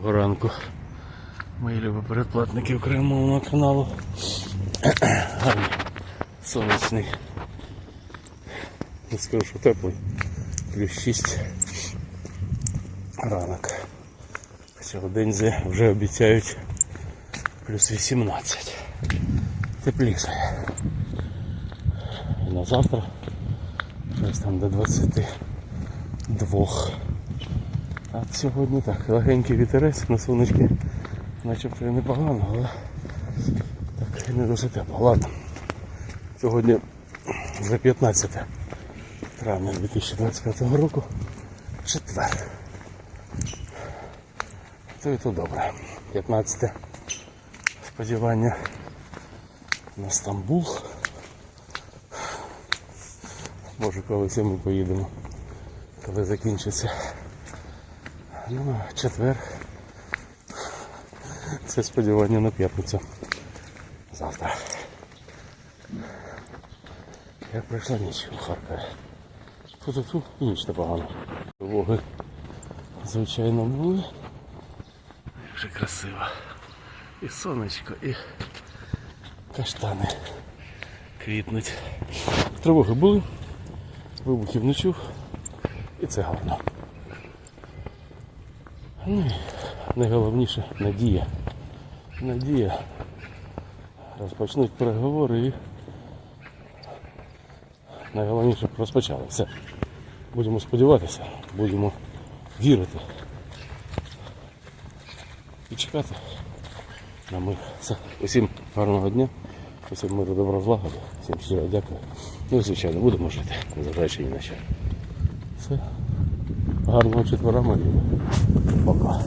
Доброго ранку. Мої любі передплатники окремого каналу. Сонячний. Не скажу, що теплий. Плюс 6 ранок. Хоча в Дензі вже обіцяють плюс 18. Тепліше. На завтра десь там до 22. А сьогодні так, легенький вітерець на сонечки, начебто і непогано, але так і не дуже тепло. Ладно. Сьогодні вже 15 травня 2025 року. Четвер. То і то добре. 15 сподівання на Стамбул. Може колись і ми поїдемо, коли закінчиться. Ну, а четвер. Це сподівання на п'ятницю. Завтра. Як пройшла ніч у Харкові. Фу-фу-фу, ніч непогано. Вологи, звичайно, були. Як же красиво. І сонечко, і каштани квітнуть. Тривоги були, вибухів не чув. І це гарно. Ну, найголовніше надія. Надія. Розпочнуть переговори і найголовніше розпочали. Все. Будемо сподіватися, будемо вірити. І чекати на мир. Все. Усім гарного дня, усім миру добра злагоди, всім щиро дякую. Ну і звичайно, будемо жити, незважаючи ні на що. Все. Гарного четверо мої. Пока.